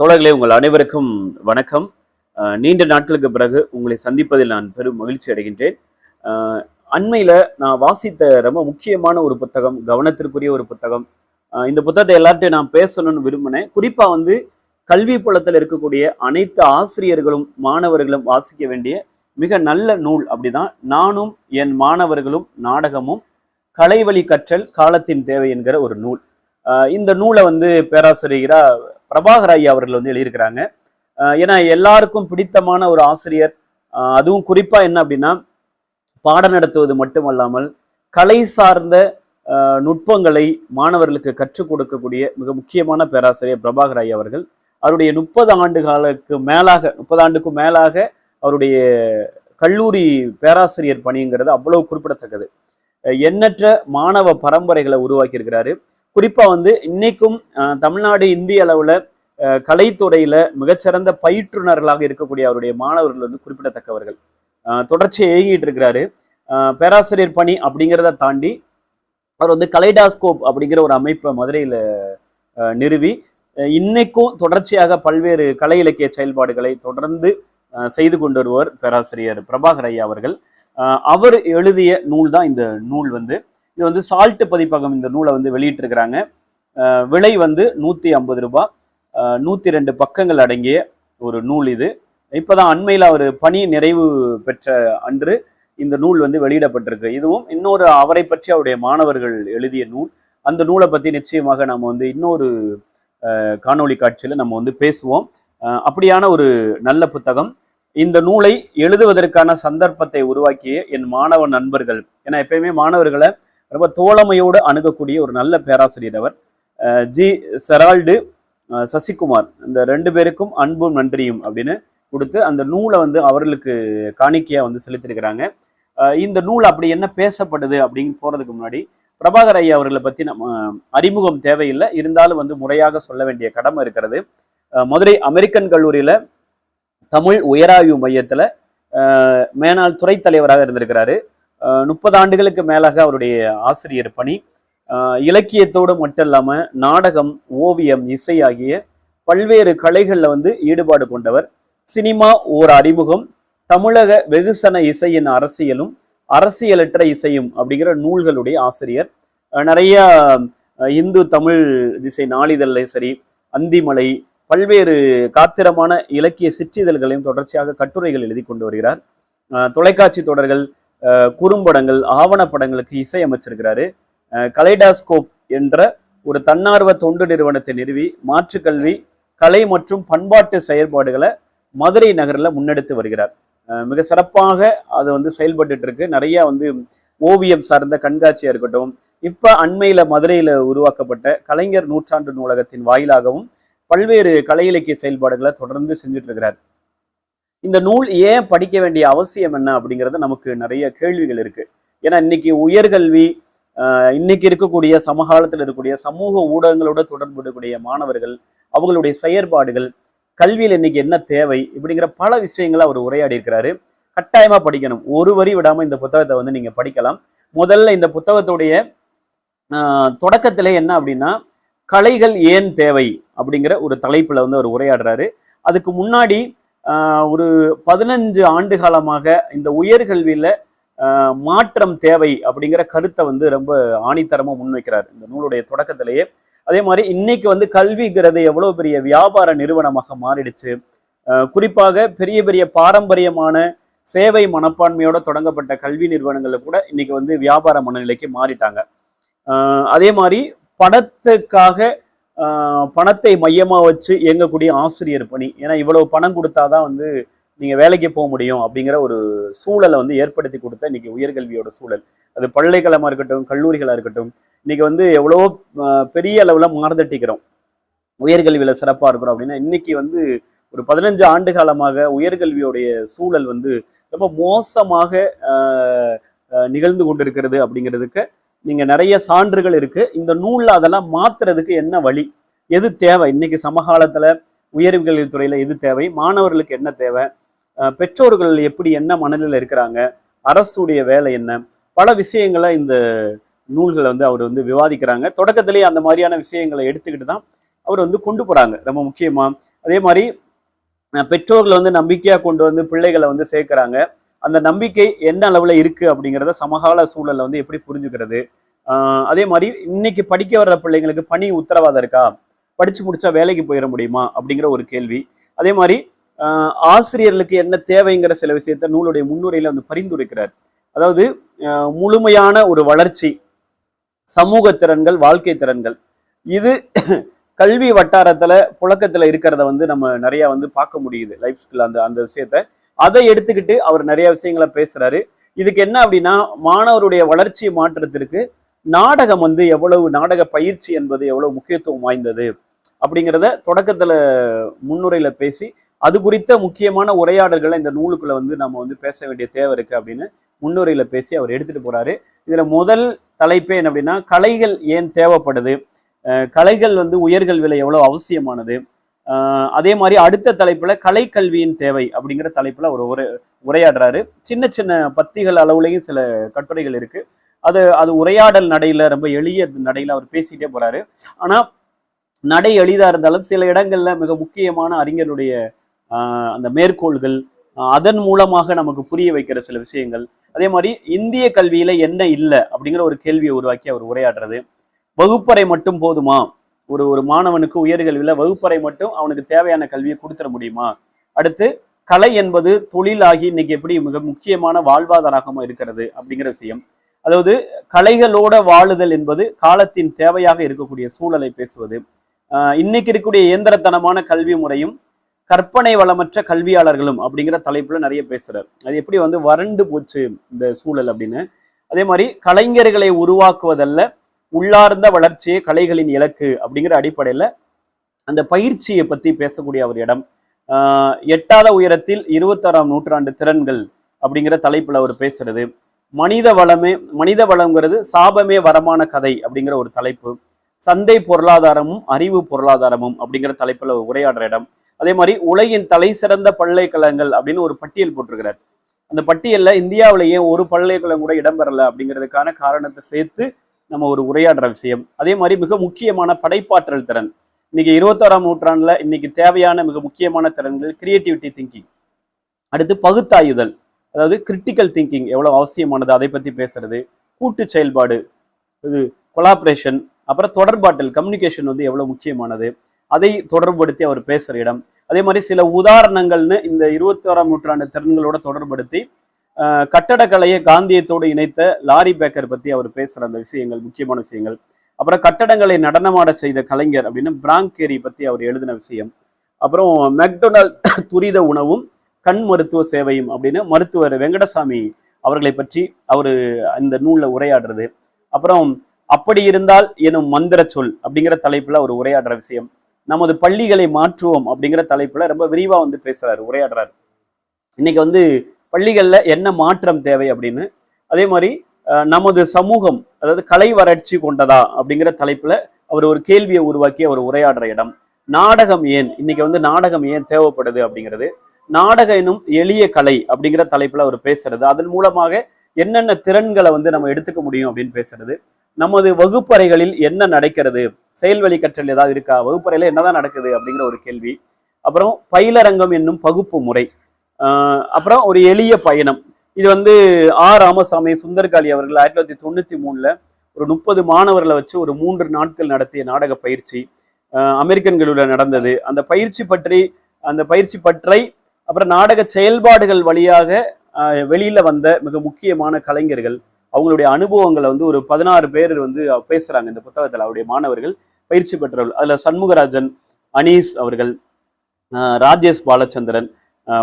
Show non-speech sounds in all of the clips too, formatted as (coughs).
தோழர்களே உங்கள் அனைவருக்கும் வணக்கம். நீண்ட நாட்களுக்கு பிறகு உங்களை சந்திப்பதில் நான் பெரும் மகிழ்ச்சி அடைகின்றேன். அண்மையில் நான் வாசித்த ரொம்ப முக்கியமான ஒரு புத்தகம் கவனத்திற்குரிய ஒரு புத்தகம். இந்த புத்தகத்தை எல்லார்ட்டையும் நான் பேசணும்னு விரும்பினேன். குறிப்பாக வந்து கல்வி புலத்தில் இருக்கக்கூடிய அனைத்து ஆசிரியர்களும் மாணவர்களும் வாசிக்க வேண்டிய மிக நல்ல நூல் அப்படிதான் நானும் என் மாணவர்களும் நாடகமும் கலைவழி கற்றல் காலத்தின் தேவை என்கிற ஒரு நூல். இந்த நூலை வந்து பேராசிரியராக பிரபாகர் ஐயா அவர்கள் வந்து எழுதியிருக்கிறாங்க. ஏன்னா எல்லாருக்கும் பிடித்தமான ஒரு ஆசிரியர். அஹ் அதுவும் குறிப்பா என்ன அப்படின்னா பாடம் நடத்துவது மட்டுமல்லாமல் கலை சார்ந்த நுட்பங்களை மாணவர்களுக்கு கற்றுக் கொடுக்கக்கூடிய மிக முக்கியமான பேராசிரியர் பிரபாகர் ஐயா அவர்கள். அவருடைய முப்பது ஆண்டு காலுக்கு மேலாக முப்பது ஆண்டுக்கும் மேலாக அவருடைய கல்லூரி பேராசிரியர் பணிங்கிறது அவ்வளவு குறிப்பிடத்தக்கது. எண்ணற்ற மாணவ பரம்பரைகளை உருவாக்கியிருக்கிறாரு. குறிப்பாக குறிப்பா வந்து இன்னைக்கும் தமிழ்நாடு இந்திய அளவில் அஹ், கலைத்துறையில மிகச்சிறந்த பயிற்றுனர்களாக இருக்கக்கூடிய அவருடைய மாணவர்கள் வந்து குறிப்பிடத்தக்கவர்கள். அஹ், இயங்கிட்டு இருக்கிறாரு. பேராசிரியர் பணி அப்படிங்கிறத தாண்டி அவர் வந்து கலைடாஸ்கோப் அப்படிங்கிற ஒரு அமைப்பை மதுரையில அஹ், நிறுவி இன்னைக்கும் தொடர்ச்சியாக பல்வேறு கலை இலக்கிய செயல்பாடுகளை தொடர்ந்து அஹ், செய்து கொண்டு வருவார் பேராசிரியர் பிரபாகர் ஐயா அவர்கள். அஹ், அவர் எழுதிய நூல் தான் இந்த நூல் வந்து. இது வந்து சால்ட் பதிப்பகம் இந்த நூலை வந்து வெளியிட்டிருக்கிறாங்க. விலை வந்து நூற்றி ஐம்பது ரூபாய் நூற்றி ரெண்டு பக்கங்கள் அடங்கிய ஒரு நூல் இது. இப்போதான் அண்மையில் அவர் பணி நிறைவு பெற்ற அன்று இந்த நூல் வந்து வெளியிடப்பட்டிருக்கு. இதுவும் இன்னொரு அவரை பற்றி அவருடைய மாணவர்கள் எழுதிய நூல். அந்த நூலை பற்றி நிச்சயமாக நம்ம வந்து இன்னொரு காணொளி காட்சியில் நம்ம வந்து பேசுவோம். அப்படியான ஒரு நல்ல புத்தகம். இந்த நூலை எழுதுவதற்கான சந்தர்ப்பத்தை உருவாக்கிய என் மாணவ நண்பர்கள். ஏன்னா எப்பயுமே மாணவர்களை ரொம்ப தோழமையோடு அணுகக்கூடிய ஒரு நல்ல பேராசிரியர் அவர். ஜி செரால்டு சசிகுமார். இந்த ரெண்டு பேருக்கும் அன்பும் நன்றியும் அப்படின்னு கொடுத்து அந்த நூலை வந்து அவர்களுக்கு காணிக்கையாக வந்து செலுத்திருக்கிறாங்க இந்த நூல் அப்படி என்ன பேசப்படுது அப்படின்னு போகிறதுக்கு முன்னாடி பிரபாகர் ஐயா அவர்களை பற்றி நம்ம அறிமுகம் தேவையில்லை. இருந்தாலும் வந்து முறையாக சொல்ல வேண்டிய கடமை இருக்கிறது. மதுரை அமெரிக்கன் கல்லூரியில் தமிழ் உயராய்வு மையத்தில் மேனாள் துறை தலைவராக இருந்திருக்கிறாரு. முப்பது ஆண்டுகளுக்கு மேலாக அவருடைய ஆசிரியர் பணி. இலக்கியத்தோடு மட்டும் இல்லாமல் நாடகம் ஓவியம் இசை ஆகிய பல்வேறு கலைகளில் வந்து ஈடுபாடு கொண்டவர். சினிமா ஓர் அறிமுகம். தமிழக வெகுசன இசையின் அரசியலும் அரசியலற்ற இசையும் அப்படிங்கிற நூல்களுடைய ஆசிரியர். நிறைய இந்து தமிழ் திசை நாளிதழ்ல சரி அந்திமலை பல்வேறு காத்திரமான இலக்கிய சிற்றிதழ்களையும் தொடர்ச்சியாக கட்டுரைகள் எழுதி கொண்டு வருகிறார். தொலைக்காட்சி தொடர்கள் குறும்படங்கள் ஆவணப்படங்களுக்கு இசையமைச்சிருக்கிறாரு. கலைடாஸ்கோப் என்ற ஒரு தன்னார்வ தொண்டு நிறுவனத்தை நிறுவி மாற்றுக்கல்வி கலை மற்றும் பண்பாட்டு செயல்பாடுகளை மதுரை நகரில் முன்னெடுத்து வருகிறார். மிக சிறப்பாக அது வந்து செயல்பட்டு இருக்கு நிறைய வந்து ஓவியம் சார்ந்த கண்காட்சியாக இருக்கட்டும் இப்போ அண்மையில் மதுரையில் உருவாக்கப்பட்ட கலைஞர் நூற்றாண்டு நூலகத்தின் வாயிலாகவும் பல்வேறு கலை இலக்கிய செயல்பாடுகளை தொடர்ந்து செஞ்சுட்டு இருக்கிறார் இந்த நூல் ஏன் படிக்க வேண்டிய அவசியம் என்ன அப்படிங்கிறது நமக்கு நிறைய கேள்விகள் இருக்கு. ஏன்னா இன்னைக்கு உயர்கல்வி இன்னைக்கு இருக்கக்கூடிய சமகாலத்தில் இருக்கக்கூடிய சமூக ஊடகங்களோட தொடர்புடைய மாணவர்கள் அவங்களுடைய செயற்பாடுகள் கல்வியில் இன்னைக்கு என்ன தேவை இப்படிங்கிற பல விஷயங்களை அவர் உரையாடி இருக்கிறாரு கட்டாயமா படிக்கணும். ஒரு வரி விடாம இந்த புத்தகத்தை வந்து நீங்க படிக்கலாம். முதல்ல இந்த புத்தகத்துடைய ஆஹ் தொடக்கத்திலே என்ன அப்படின்னா கலைகள் ஏன் தேவை அப்படிங்கிற ஒரு தலைப்புல வந்து அவர் உரையாடுறாரு. அதுக்கு முன்னாடி ஒரு பதினஞ்சு ஆண்டு காலமாக இந்த உயர்கல்வியில் மாற்றம் தேவை அப்படிங்கிற கருத்தை வந்து ரொம்ப ஆணித்தரமாக முன்வைக்கிறார். இந்த நூலுடைய தொடக்கத்திலேயே. அதே மாதிரி இன்னைக்கு வந்து கல்விங்கிறது எவ்வளோ பெரிய வியாபார நிறுவனமாக மாறிடுச்சு. குறிப்பாக பெரிய பெரிய பாரம்பரியமான சேவை மனப்பான்மையோட தொடங்கப்பட்ட கல்வி நிறுவனங்களில் கூட இன்னைக்கு வந்து வியாபார மனநிலைக்கு மாறிட்டாங்க. அதே மாதிரி பணத்துக்காக பணத்தை மையமாக வச்சு இயங்கக்கூடிய ஆசிரியர் பணி. ஏன்னா இவ்வளவு பணம் கொடுத்தாதான் வந்து நீங்கள் வேலைக்கு போக முடியும் அப்படிங்கிற ஒரு சூழலை வந்து ஏற்படுத்தி கொடுத்த இன்னைக்கு உயர்கல்வியோட சூழல். அது பல்கலைக்கழகமாக இருக்கட்டும் கல்லூரிகளாக இருக்கட்டும் இன்னைக்கு வந்து எவ்வளோ பெரிய அளவில் மாறுதட்டிக்கிறோம் உயர்கல்வியில் சிறப்பாக இருக்கிறோம் அப்படின்னா இன்னைக்கு வந்து ஒரு பதினஞ்சு ஆண்டு காலமாக உயர்கல்வியோடைய சூழல் வந்து ரொம்ப மோசமாக நிகழ்ந்து கொண்டிருக்கிறது அப்படிங்கிறதுக்கு நீங்கள் நிறைய சான்றுகள் இருக்குது இந்த நூலில் அதெல்லாம் மாத்துறதுக்கு என்ன வழி? எது தேவை? இன்னைக்கு சமகாலத்தில் உயர்கல்வி துறையில் எது தேவை? மாணவர்களுக்கு என்ன தேவை? பெற்றோர்கள் எப்படி என்ன மனதில் இருக்கிறாங்க? அரசுடைய வேலை என்ன? பல விஷயங்களை இந்த நூல்களை வந்து அவர் வந்து விவாதிக்கிறாங்க. தொடக்கத்திலேயே அந்த மாதிரியான விஷயங்களை எடுத்துக்கிட்டு தான் அவர் வந்து கொண்டு போகிறாங்க ரொம்ப முக்கியமாக அதே மாதிரி பெற்றோர்களை வந்து நம்பிக்கையாக கொண்டு வந்து பிள்ளைகளை வந்து சேர்க்குறாங்க. அந்த நம்பிக்கை என்ன அளவில் இருக்குது அப்படிங்கிறத சமகால சூழலில் வந்து எப்படி புரிஞ்சுக்கிறது? அதே மாதிரி இன்னைக்கு படிக்க வர்ற பிள்ளைங்களுக்கு பணி உத்தரவாதம் இருக்கா? படித்து முடிச்சா வேலைக்கு போயிட முடியுமா? அப்படிங்கிற ஒரு கேள்வி. அதே மாதிரி ஆசிரியர்களுக்கு என்ன தேவைங்கிற சில விஷயத்த நூலுடைய முன்னுரையில் வந்து பரிந்துரைக்கிறார். அதாவது முழுமையான ஒரு வளர்ச்சி சமூக திறன்கள் வாழ்க்கை திறன்கள். இது கல்வி வட்டாரத்தில் புழக்கத்தில் இருக்கிறத வந்து நம்ம நிறையா வந்து பார்க்க முடியுது. லைஃப் ஸ்கில் அந்த அந்த விஷயத்த. அதை எடுத்துக்கிட்டு அவர் நிறைய விஷயங்களை பேசுறாரு. இதுக்கு என்ன அப்படின்னா மாணவருடைய வளர்ச்சி மாற்றத்திற்கு நாடகம் வந்து எவ்வளவு நாடக பயிற்சி என்பது எவ்வளவு முக்கியத்துவம் வாய்ந்தது அப்படிங்கிறத தொடக்கத்துல முன்னுரையில பேசி அது குறித்த முக்கியமான உரையாடல்களை இந்த நூலுக்குள்ள வந்து நம்ம வந்து பேச வேண்டிய தேவை இருக்கு அப்படின்னு முன்னுரையில பேசி அவர் எடுத்துட்டு போறாரு. இதுல முதல் தலைப்பு என்ன அப்படின்னா கலைகள் ஏன் தேவைப்படுது? கலைகள் வந்து உயர்கல்வியில எவ்வளவு அவசியமானது? அதே மாதிரி அடுத்த தலைப்புல கலைக்கல்வியின் தேவை அப்படிங்கிற தலைப்புல ஒரு உரை உரையாடுறாரு. சின்ன சின்ன பத்திகள் அளவுலையும் சில கட்டுரைகள் இருக்கு. அது அது உரையாடல் நடையில ரொம்ப எளிய நடையில அவர் பேசிட்டே போறாரு. ஆனா நடை எளிதா இருந்தாலும் சில இடங்கள்ல மிக முக்கியமான அறிஞருடைய அந்த மேற்கோள்கள் அதன் மூலமாக நமக்கு புரிய வைக்கிற சில விஷயங்கள். அதே மாதிரி இந்திய கல்வியில என்ன இல்லை அப்படிங்கிற ஒரு கேள்வியை உருவாக்கி அவர் உரையாடுறது. வகுப்பறை மட்டும் போதுமா? ஒரு ஒரு மாணவனுக்கு உயர்கல்வியில் வகுப்பறை மட்டும் அவனுக்கு தேவையான கல்வியை கொடுத்துட முடியுமா? அடுத்து கலை என்பது தொழிலாகி இன்னைக்கு எப்படி மிக முக்கியமான வாழ்வாதாரமாக இருக்கிறது அப்படிங்கிற விஷயம். அதாவது கலைகளோட வாழுதல் என்பது காலத்தின் தேவையாக இருக்கக்கூடிய சூழலை பேசுவது. இன்னைக்கு இருக்கக்கூடிய இயந்திரத்தனமான கல்வி முறையும் கற்பனை வளமற்ற கல்வியாளர்களும் அப்படிங்கிற தலைப்புல நிறைய பேசுறார். அது எப்படி வந்து வறண்டு போச்சு இந்த சூழல் அப்படின்னு. அதே மாதிரி கலைஞர்களை உருவாக்குவதல்ல உள்ளார்ந்த வளர்ச்சியே கலைகளின் இலக்கு அப்படிங்கிற அடிப்படையில அந்த பயிற்சியை பத்தி பேசக்கூடிய ஒரு இடம். ஆஹ் எட்டாத உயரத்தில் இருபத்தாறாம் நூற்றாண்டு திறன்கள் அப்படிங்கிற தலைப்புல அவர் பேசுறது. மனித வளமே மனித வளங்கிறது சாபமே வரமான கதை அப்படிங்கிற ஒரு தலைப்பு. சந்தை பொருளாதாரமும் அறிவு பொருளாதாரமும் அப்படிங்கிற தலைப்பில் உரையாடுற இடம். அதே மாதிரி உலகின் தலை சிறந்த பல்கலைக்கழகங்கள் அப்படின்னு ஒரு பட்டியல் போட்டிருக்கிறார். அந்த பட்டியலில் இந்தியாவிலேயே ஒரு பல்கலைக்கழகம் கூட இடம்பெறல அப்படிங்கிறதுக்கான காரணத்தை சேர்த்து நம்ம ஒரு உரையாடுற விஷயம். அதே மாதிரி மிக முக்கியமான படைப்பாற்றல் திறன். இன்னைக்கு இருபத்தாறாம் நூற்றாண்டுல இன்னைக்கு தேவையான மிக முக்கியமான திறன்கள் கிரியேட்டிவிட்டி திங்கிங் அடுத்து பகுத்தாயுதல் அதாவது கிரிட்டிக்கல் திங்கிங் எவ்வளவு அவசியமானது அதை பத்தி பேசுறது. கூட்டு செயல்பாடு இது கொலாபரேஷன் அப்புறம் தொடர்பாட்டல் கம்யூனிகேஷன் வந்து எவ்வளவு முக்கியமானது. அதை தொடர்புபடுத்தி அவர் பேசுற இடம். அதே மாதிரி சில உதாரணங்கள்னு இந்த இருபத்தி ஓராம் நூற்றாண்டு திறன்களோட தொடர்படுத்தி கட்டடக்கலையை காந்தியத்தோடு இணைத்த லாரி பேக்கர் பற்றி அவர் பேசுகிற அந்த விஷயங்கள் முக்கியமான விஷயங்கள். அப்புறம் கட்டடங்களை நடனமாட செய்த கலைஞர் அப்படின்னு பிராங்கேரி பற்றி அவர் எழுதின விஷயம். அப்புறம் மெக்டொனால்ட் (coughs) துரித உணவும் கண் மருத்துவ சேவையும் அப்படின்னு மருத்துவர் வெங்கடசாமி அவர்களை பற்றி அவர் அந்த நூலில் உரையாடுறது. அப்புறம் அப்படி இருந்தால் எனும் மந்திர சொல் அப்படிங்கிற தலைப்பில் அவர் உரையாடுற விஷயம். நமது பள்ளிகளை மாற்றுவோம் அப்படிங்கிற தலைப்பில் ரொம்ப விரிவாக வந்து பேசுகிறார் உரையாடுறாரு. இன்னைக்கு வந்து பள்ளிகளில் என்ன மாற்றம் தேவை அப்படின்னு? அதே மாதிரி நமது சமூகம் அதாவது கலை வறட்சி கொண்டதா அப்படிங்கிற தலைப்புல அவர் ஒரு கேள்வியை உருவாக்கி அவர் உரையாடுற இடம். நாடகம் ஏன்? இன்னைக்கு வந்து நாடகம் ஏன் தேவைப்படுது அப்படிங்கிறது. நாடகம் எனும் எளிய கலை அப்படிங்கிற தலைப்பில் அவர் பேசுறது. அதன் மூலமாக என்னென்ன திறன்களை வந்து நம்ம எடுத்துக்க முடியும் அப்படின்னு பேசுறது. நமது வகுப்பறைகளில் என்ன நடக்கிறது? செயல்வழி கற்றல் ஏதாவது இருக்கா? வகுப்பறையில் என்னதான் நடக்குது அப்படிங்கிற ஒரு கேள்வி. அப்புறம் பயிலரங்கம் என்னும் பகுப்பு முறை. அப்புறம் ஒரு எளிய பயணம். இது வந்து ஆ ராமசாமி சுந்தர்காளி அவர்கள் ஆயிரத்தி தொள்ளாயிரத்தி தொண்ணூத்தி மூணுல ஒரு முப்பது மாணவர்களை வச்சு ஒரு மூன்று நாட்கள் நடத்திய நாடக பயிற்சி அமெரிக்கன்களில் நடந்தது. அந்த பயிற்சி பற்றி அந்த பயிற்சி பற்றை அப்புறம் நாடக செயல்பாடுகள் வழியாக வெளியில் வெளியில வந்த மிக முக்கியமான கலைஞர்கள் அவங்களுடைய அனுபவங்களை வந்து ஒரு பதினாறு பேர் வந்து பேசுறாங்க இந்த புத்தகத்தில். அவருடைய மாணவர்கள் பயிற்சி பெற்றவர்கள். அதுல சண்முகராஜன் அனீஸ் அவர்கள் ராஜேஷ் பாலச்சந்திரன்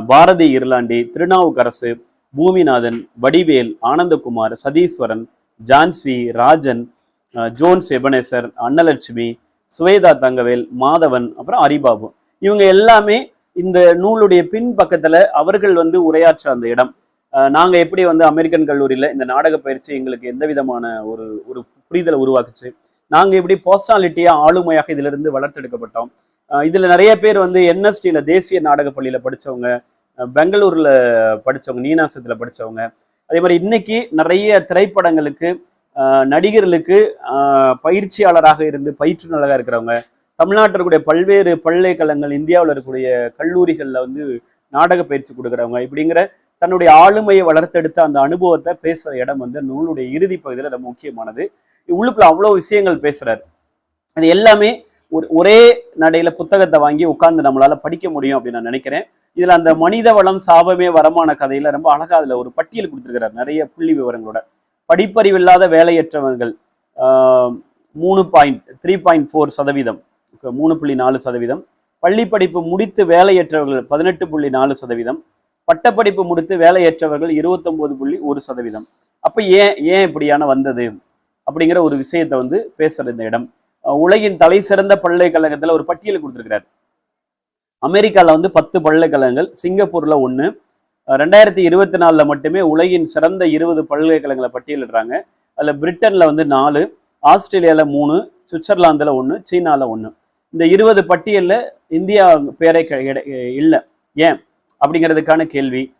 பாரதி இர்லாண்டி திருநாவுக்கரசு பூமிநாதன் வடிவேல் ஆனந்தகுமார் சதீஸ்வரன் ஜான்சி ராஜன் ஜோன்ஸ் எபனேசர் அன்னலட்சுமி சுவேதா தங்கவேல் மாதவன் அப்புறம் அரிபாபு. இவங்க எல்லாமே இந்த நூலுடைய பின் பக்கத்துல அவர்கள் வந்து உரையாற்ற அந்த இடம். நாங்கள் எப்படி வந்து அமெரிக்கன் கல்லூரியில இந்த நாடக பயிற்சி எங்களுக்கு எந்த விதமான ஒரு ஒரு புரிதலை உருவாக்குச்சு நாங்கள் எப்படி பர்சனாலிட்டியா ஆளுமையாக இதுல இருந்து வளர்த்தெடுக்கப்பட்டோம் இதில் நிறைய பேர் வந்து என்எஸ்டியில் தேசிய நாடக பள்ளியில் படிச்சவங்க பெங்களூரில் படித்தவங்க படிச்சவங்க படித்தவங்க படிச்சவங்க. அதே மாதிரி இன்னைக்கு நிறைய திரைப்படங்களுக்கு நடிகர்களுக்கு பயிற்சியாளராக இருந்து பயிற்றுநராக இருக்கிறவங்க தமிழ்நாட்டில் இருக்கக்கூடிய பல்வேறு பல்கலைக்கழகங்கள் இந்தியாவில் இருக்கக்கூடிய கல்லூரிகளில் வந்து நாடக பயிற்சி கொடுக்குறவங்க. இப்படிங்கிற தன்னுடைய ஆளுமையை வளர்த்தெடுத்த அந்த அனுபவத்தை பேசுகிற இடம் வந்து நூலுடைய இறுதி பகுதியில் ரொம்ப முக்கியமானது. உள்ளுக்குள்ள அவ்வளோ விஷயங்கள் பேசுகிறார் அது எல்லாமே ஒரு ஒரே நடையில புத்தகத்தை வாங்கி உட்கார்ந்து நம்மளால படிக்க முடியும் அப்படின்னு நான் நினைக்கிறேன். இதுல அந்த மனித வளம் சாபமே வரமான கதையில ரொம்ப அழகா அதுல ஒரு பட்டியல் கொடுத்துருக்கிறார். நிறைய புள்ளி விவரங்களோட. படிப்பறிவில்லாத வேலையற்றவர்கள் ஆஹ், மூணு பாயிண்ட் த்ரீ பாயிண்ட் ஃபோர் சதவீதம் மூணு புள்ளி நாலு சதவீதம். பள்ளி படிப்பு முடித்து வேலையற்றவர்கள் பதினெட்டு புள்ளி நாலு சதவீதம். பட்டப்படிப்பு முடித்து வேலையற்றவர்கள் இருபத்தொன்பது புள்ளி ஒரு சதவீதம். அப்போ ஏன் ஏன் இப்படியான வந்தது? அப்படிங்கிற ஒரு விஷயத்தை வந்து பேசுகிற இந்த இடம். உலகின் தலை சிறந்த பல்கலைக்கழகத்தில் ஒரு பட்டியல் கொடுத்துருக்கிறார். அமெரிக்காவில் வந்து பத்து பல்கலைக்கழகங்கள் சிங்கப்பூர்ல ஒண்ணு ரெண்டாயிரத்தி இருபத்தி நாலில் மட்டுமே உலகின் சிறந்த இருபது பல்கலைக்கழகங்களை பட்டியலிடுறாங்க. அதுல பிரிட்டன்ல வந்து நாலு ஆஸ்திரேலியால மூணு சுவிட்சர்லாந்துல ஒன்று சீனால ஒண்ணு. இந்த இருபது பட்டியல்ல இந்தியா பேரை க- ஏன்? அப்படிங்கிறதுக்கான கேள்வி.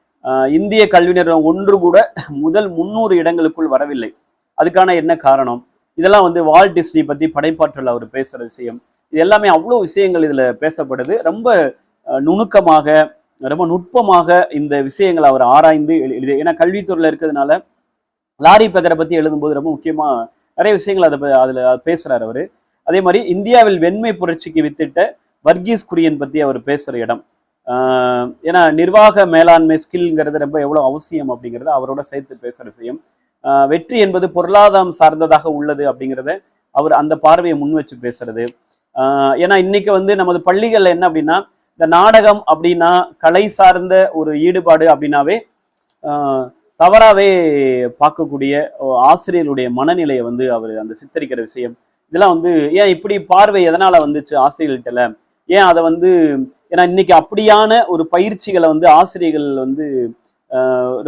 இந்திய கல்வி நிறுவனம் ஒன்று கூட முதல் முன்னூறு இடங்களுக்குள் வரவில்லை. அதுக்கான என்ன காரணம்? இதெல்லாம் வந்து வால் டிஸ்னி பத்தி படைப்பாற்றல் அவர் பேசுற விஷயம். இது எல்லாமே அவ்வளோ விஷயங்கள் இதுல பேசப்படுது. ரொம்ப அஹ், நுணுக்கமாக ரொம்ப நுட்பமாக இந்த விஷயங்களை அவர் ஆராய்ந்து எழு- ஏன்னா கல்வித்துறையில் இருக்கிறதுனால லாரி பேக்கரை பத்தி எழுதும்போது ரொம்ப முக்கியமா நிறைய விஷயங்கள் அதை அதில் அதுல பேசுறாரு அவரு. அதே மாதிரி இந்தியாவில் வெண்மை புரட்சிக்கு வித்திட்ட வர்கீஸ் குரியன் பத்தி அவர் பேசுற இடம். ஆஹ் ஏன்னா நிர்வாக மேலாண்மை ஸ்கில்ங்கிறது ரொம்ப எவ்வளவு அவசியம் அப்படிங்கிறத அவரோட சேர்த்து பேசுற விஷயம். வெற்றி என்பது பொருளாதாரம் சார்ந்ததாக உள்ளது அப்படிங்கிறத அவர் அந்த பார்வையை முன் வச்சு பேசுறது. ஏன்னா இன்னைக்கு வந்து நமது பள்ளிகள்ல என்ன அப்படின்னா இந்த நாடகம் அப்படின்னா கலை சார்ந்த ஒரு ஈடுபாடு அப்படின்னாவே தவறாகவே தவறாவே பார்க்கக்கூடிய ஆசிரியருடைய மனநிலையை வந்து அவர் அந்த சித்தரிக்கிற விஷயம். இதெல்லாம் வந்து ஏன் இப்படி பார்வை எதனால வந்துச்சு ஆசிரியர்கிட்டல ஏன் அதை வந்து ஏன்னா இன்னைக்கு அப்படியான ஒரு பயிற்சிகளை வந்து ஆசிரியர்கள் வந்து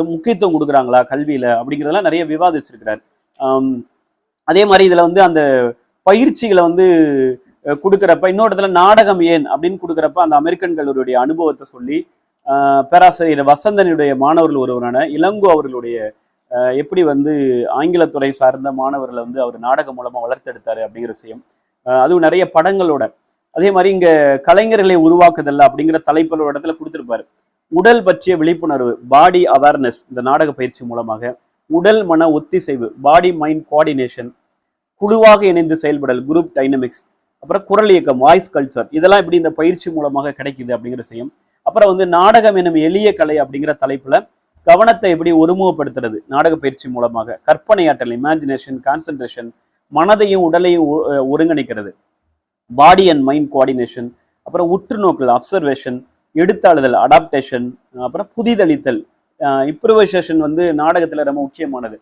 முக்கியத்துவம் கொடுக்குறாங்களா கல்வியில அப்படிங்கிறதெல்லாம் நிறைய விவாதிச்சிருக்கிறார். அதே மாதிரி இதுல வந்து அந்த பயிற்சிகளை வந்து கொடுக்குறப்ப இன்னொரு இடத்துல நாடகம் ஏன் அப்படின்னு கொடுக்குறப்ப அந்த அமெரிக்கன் அனுபவத்தை சொல்லி ஆஹ், பேராசிரியர் வசந்தனுடைய மாணவர்கள் ஒருவரான இளங்கோ அவர்களுடைய எப்படி வந்து ஆங்கிலத்துறை சார்ந்த மாணவர்களை வந்து அவர் நாடகம் மூலமா வளர்த்தெடுத்தாரு அப்படிங்கிற விஷயம். ஆஹ், அதுவும் நிறைய படங்களோட. அதே மாதிரி இங்க கலைஞர்களை உருவாக்குதல் அப்படிங்கிற தலைப்பில் ஒரு இடத்துல கொடுத்திருப்பாரு. உடல் பற்றிய விழிப்புணர்வு பாடி அவேர்னஸ் இந்த நாடக பயிற்சி மூலமாக உடல் மன ஒத்திசைவு பாடி மைண்ட் கோஆர்டினேஷன் குழுவாக இணைந்து செயல்படல் குரூப் டைனமிக்ஸ் அப்புறம் குரல் இயக்கம் வாய்ஸ் கல்ச்சர் இதெல்லாம் இப்படி இந்த பயிற்சி மூலமாக கிடைக்குது அப்படிங்கிற செய்யும் அப்புறம் வந்து நாடகம் எனும் எளிய கலை அப்படிங்கிற தலைப்புல கவனத்தை எப்படி ஒருமுகப்படுத்துறது நாடக பயிற்சி மூலமாக கற்பனையாற்றல் இமேஜினேஷன் கான்சன்ட்ரேஷன் மனதையும் உடலையும் ஒ- ஒருங்கிணைக்கிறது. பாடி அண்ட் மைண்ட் கோஆர்டினேஷன் அப்புறம் உற்று நோக்கல் அப்சர்வேஷன் எடுத்தாளுதல் அடாப்டேஷன் அப்புறம் புதிதளித்தல் இம்ப்ரூவைசேஷன் வந்து நாடகத்தில் ரொம்ப முக்கியமானது.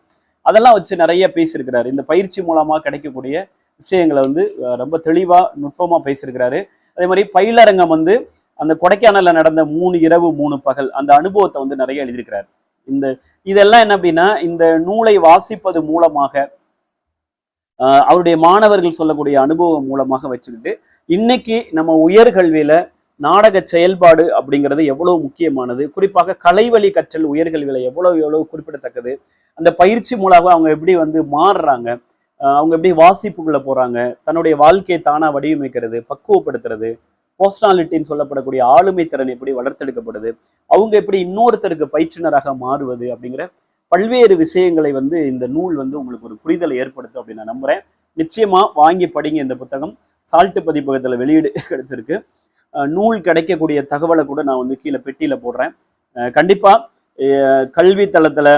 அதெல்லாம் வச்சு நிறைய பேசியிருக்கிறாரு. இந்த பயிற்சி மூலமாக கிடைக்கக்கூடிய விஷயங்களை வந்து ரொம்ப தெளிவாக நுட்பமாக பேசியிருக்கிறாரு. அதே மாதிரி பயிலரங்கம் வந்து அந்த கொடைக்கானலில் நடந்த மூணு இரவு மூணு பகல் அந்த அனுபவத்தை வந்து நிறைய எழுதியிருக்கிறார். இந்த இதெல்லாம் என்ன அப்படின்னா இந்த நூலை வாசிப்பது மூலமாக அவருடைய மாணவர்கள் சொல்லக்கூடிய அனுபவம் மூலமாக வச்சுக்கிட்டு இன்னைக்கு நம்ம உயர்கல்வியில நாடக செயல்பாடு அப்படிங்கிறது எவ்வளவு முக்கியமானது? குறிப்பாக கலைவழி கற்றல் உயர்கல்வியில எவ்வளவு எவ்வளவு குறிப்பிடத்தக்கது? அந்த பயிற்சி மூலமாக அவங்க எப்படி வந்து மாறுறாங்க? அவங்க எப்படி வாசிப்புக்குள்ள போறாங்க? தன்னுடைய வாழ்க்கையை தானா வடிவமைக்கிறது பக்குவப்படுத்துறது பர்சனாலிட்டின்னு சொல்லப்படக்கூடிய ஆளுமை திறன் எப்படி வளர்த்தெடுக்கப்படுது அவங்க எப்படி இன்னொருத்தருக்கு பயிற்றுனராக மாறுவது அப்படிங்கிற பல்வேறு விஷயங்களை வந்து இந்த நூல் வந்து உங்களுக்கு ஒரு புரிதலை ஏற்படுத்தும் அப்படின்னு நான் நம்புறேன். நிச்சயமா வாங்கி படிங்க இந்த புத்தகம். சால்ட்டு பதிப்பகத்துல வெளியீடு கிடைச்சிருக்கு. நூல் கிடைக்கக்கூடிய தகவலை கூட நான் வந்து கீழே பெட்டியில் போடுறேன். கண்டிப்பாக கல்வி தளத்தில்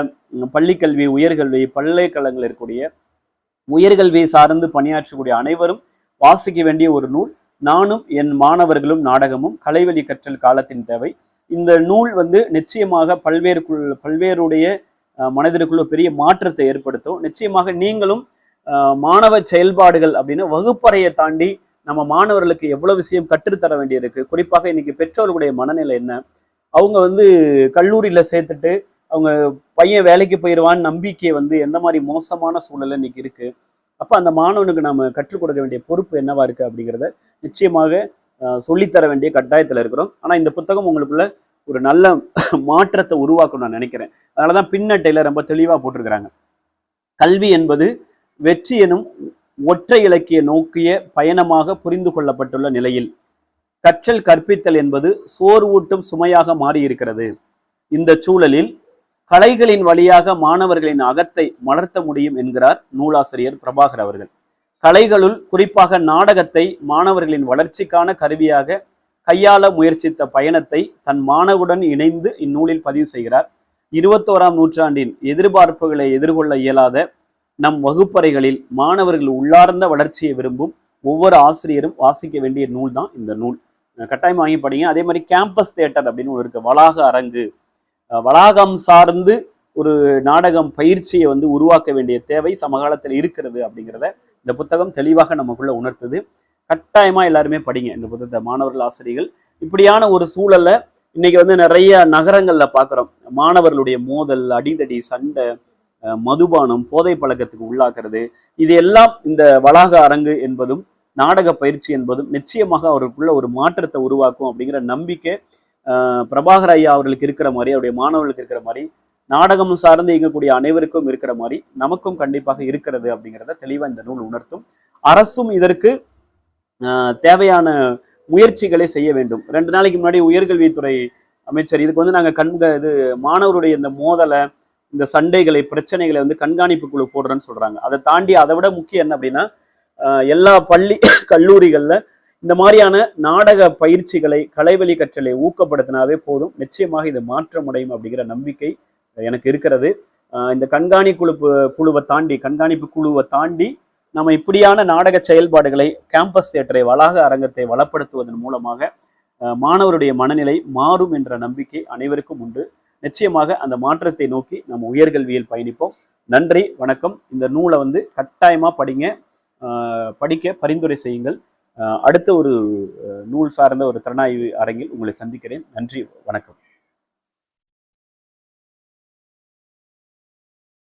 பள்ளிக்கல்வி உயர்கல்வி பல்கலைக்கழகங்கள் இருக்கக்கூடிய உயர்கல்வி சார்ந்து பணியாற்றக்கூடிய அனைவரும் வாசிக்க வேண்டிய ஒரு நூல். நானும் என் மாணவர்களும் நாடகமும் கலைவழி கற்றல் காலத்தின் தேவை. இந்த நூல் வந்து நிச்சயமாக பல்வேறு பல்வேறுடைய மனதிற்குள்ள பெரிய மாற்றத்தை ஏற்படுத்தும். நிச்சயமாக நீங்களும் மாணவ செயல்பாடுகள் அப்படின்னு வகுப்பறையை தாண்டி நம்ம மாணவர்களுக்கு எவ்வளோ விஷயம் கற்றுத்தர வேண்டியிருக்கு? குறிப்பாக இன்னைக்கு பெற்றோர்களுடைய மனநிலை என்ன? அவங்க வந்து கல்லூரியில் சேர்த்துட்டு அவங்க பையன் வேலைக்கு போயிடுவான்னு நம்பிக்கை வந்து எந்த மாதிரி மோசமான சூழ்நிலை இன்னைக்கு இருக்குது அப்போ அந்த மாணவனுக்கு நம்ம கற்றுக் கொடுக்க வேண்டிய பொறுப்பு என்னவா இருக்குது அப்படிங்கிறத நிச்சயமாக சொல்லித்தர வேண்டிய கட்டாயத்தில் இருக்கிறோம். ஆனால் இந்த புத்தகம் உங்களுக்குள்ள ஒரு நல்ல மாற்றத்தை உருவாக்கும் நான் நினைக்கிறேன். அதனால தான் பின்னட்டையில் ரொம்ப தெளிவாக போட்டிருக்கிறாங்க. கல்வி என்பது வெற்றி எனும் ஒற்றை இலக்கிய நோக்கிய பயணமாக புரிந்து கொள்ளப்பட்டுள்ள நிலையில் கற்றல் கற்பித்தல் என்பது சோர்வூட்டும் சுமையாக மாறியிருக்கிறது. இந்த சூழலில் கலைகளின் வழியாக மாணவர்களின் அகத்தை மலர்த்த முடியும் என்கிறார் நூலாசிரியர் பிரபாகர் அவர்கள். கலைகளுள் குறிப்பாக நாடகத்தை மாணவர்களின் வளர்ச்சிக்கான கருவியாக கையாள முயற்சித்த பயணத்தை தன் மாணவுடன் இணைந்து இந்நூலில் பதிவு செய்கிறார். இருபத்தோராம் நூற்றாண்டின் எதிர்பார்ப்புகளை எதிர்கொள்ள இயலாத நம் வகுப்பறைகளில் மாணவர்கள் உள்ளார்ந்த வளர்ச்சியை விரும்பும் ஒவ்வொரு ஆசிரியரும் வாசிக்க வேண்டிய நூல் தான் இந்த நூல். கட்டாயம் வாங்கி படிங்க. அதே மாதிரி கேம்பஸ் தியேட்டர் அப்படின்னு ஒரு இருக்கு. வளாக அரங்கு. வளாகம் சார்ந்து ஒரு நாடகம் பயிற்சியை வந்து உருவாக்க வேண்டிய தேவை சமகாலத்தில் இருக்கிறது அப்படிங்கிறத இந்த புத்தகம் தெளிவாக நமக்குள்ள உணர்த்துது. கட்டாயமா எல்லாருமே படிங்க இந்த புத்தகத்தை. மாணவர்கள் ஆசிரியர்கள். இப்படியான ஒரு சூழல்ல இன்னைக்கு வந்து நிறைய நகரங்கள்ல பாக்குறோம். மாணவர்களுடைய மோதல் அடிதடி சண்டை மதுபானம் போதை பழக்கத்துக்கு உள்ளாக்குறது இது எல்லாம் இந்த வளாக அரங்கு என்பதும் நாடக பயிற்சி என்பதும் நிச்சயமாக அவருக்குள்ள ஒரு மாற்றத்தை உருவாக்கும் அப்படிங்கிற நம்பிக்கை பிரபாகர் ஐயா அவர்களுக்கு இருக்கிற மாதிரி அவருடைய மாணவர்களுக்கு இருக்கிற மாதிரி நாடகம் சார்ந்து இயங்கக்கூடிய அனைவருக்கும் இருக்கிற மாதிரி நமக்கும் கண்டிப்பாக இருக்கிறது அப்படிங்கிறத தெளிவாக இந்த நூல் உணர்த்தும். அரசும் இதற்கு தேவையான முயற்சிகளை செய்ய வேண்டும். ரெண்டு நாளைக்கு முன்னாடி உயர்கல்வித்துறை அமைச்சர் இதுக்கு வந்து நாங்கள் கண்க இது மாணவருடைய இந்த மோதலை இந்த சண்டைகளை பிரச்சனைகளை வந்து கண்காணிப்பு குழு போடுறேன்னு சொல்றாங்க. அதை தாண்டி அதை விட முக்கியம் என்ன அப்படின்னா எல்லா பள்ளி (coughs) கல்லூரிகள்ல இந்த மாதிரியான நாடக பயிற்சிகளை கலைவழி கற்றலை ஊக்கப்படுத்தினாவே போதும். நிச்சயமாக இது மாற்றமடையும் அப்படிங்கிற நம்பிக்கை எனக்கு இருக்கிறது. இந்த கண்காணி குழு குழுவை தாண்டி கண்காணிப்பு குழுவை தாண்டி நம்ம இப்படியான நாடக செயல்பாடுகளை கேம்பஸ் தியேட்டரை வளாக அரங்கத்தை வளப்படுத்துவதன் மூலமாக மாணவருடைய மனநிலை மாறும் என்ற நம்பிக்கை அனைவருக்கும் உண்டு. நிச்சயமாக அந்த மாற்றத்தை நோக்கி நம்ம உயர்கல்வியில் பயணிப்போம். நன்றி வணக்கம். இந்த நூலை வந்து கட்டாயமா படிங்க படிக்க பரிந்துரை செய்யுங்கள். அடுத்த ஒரு நூல் சார்ந்த ஒரு திறனாய்வு அரங்கில் உங்களை சந்திக்கிறேன். நன்றி வணக்கம்.